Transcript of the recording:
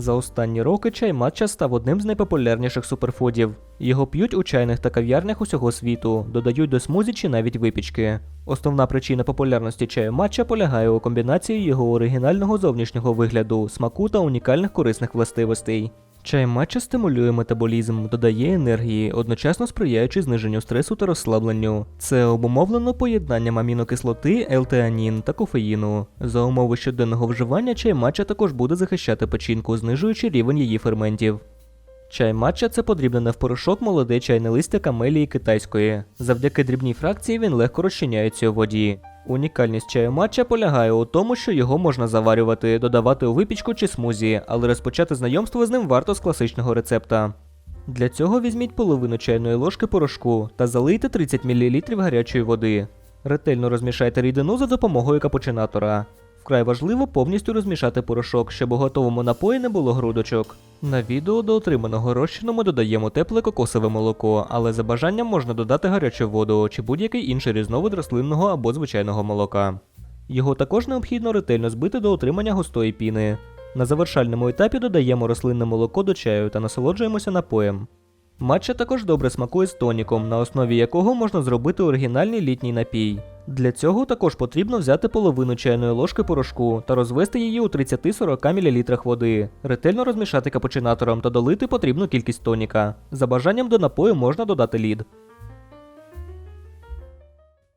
За останні роки чай матча став одним з найпопулярніших суперфудів. Його п'ють у чайних та кав'ярнях усього світу, додають до смузі чи навіть випічки. Основна причина популярності чаю матча полягає у комбінації його оригінального зовнішнього вигляду, смаку та унікальних корисних властивостей. Чай матча стимулює метаболізм, додає енергії, одночасно сприяючи зниженню стресу та розслабленню. Це обумовлено поєднанням амінокислоти, елтеанін та кофеїну. За умови щоденного вживання чай матча також буде захищати печінку, знижуючи рівень її ферментів. Чай матча це подрібнене в порошок молоде чайне листя камелії китайської. Завдяки дрібній фракції він легко розчиняється у воді. Унікальність чаю матча полягає у тому, що його можна заварювати, додавати у випічку чи смузі, але розпочати знайомство з ним варто з класичного рецепта. Для цього візьміть половину чайної ложки порошку та залийте 30 мл гарячої води. Ретельно розмішайте рідину за допомогою капучинатора. Вкрай важливо повністю розмішати порошок, щоб у готовому напої не було грудочок. На відео до отриманого розчину ми додаємо тепле кокосове молоко, але за бажанням можна додати гарячу воду чи будь-який інший різновид рослинного або звичайного молока. Його також необхідно ретельно збити до отримання густої піни. На завершальному етапі додаємо рослинне молоко до чаю та насолоджуємося напоєм. Матча також добре смакує з тоніком, на основі якого можна зробити оригінальний літній напій. Для цього також потрібно взяти половину чайної ложки порошку та розвести її у 30-40 мл води, ретельно розмішати капучинатором та долити потрібну кількість тоніка. За бажанням до напою можна додати лід.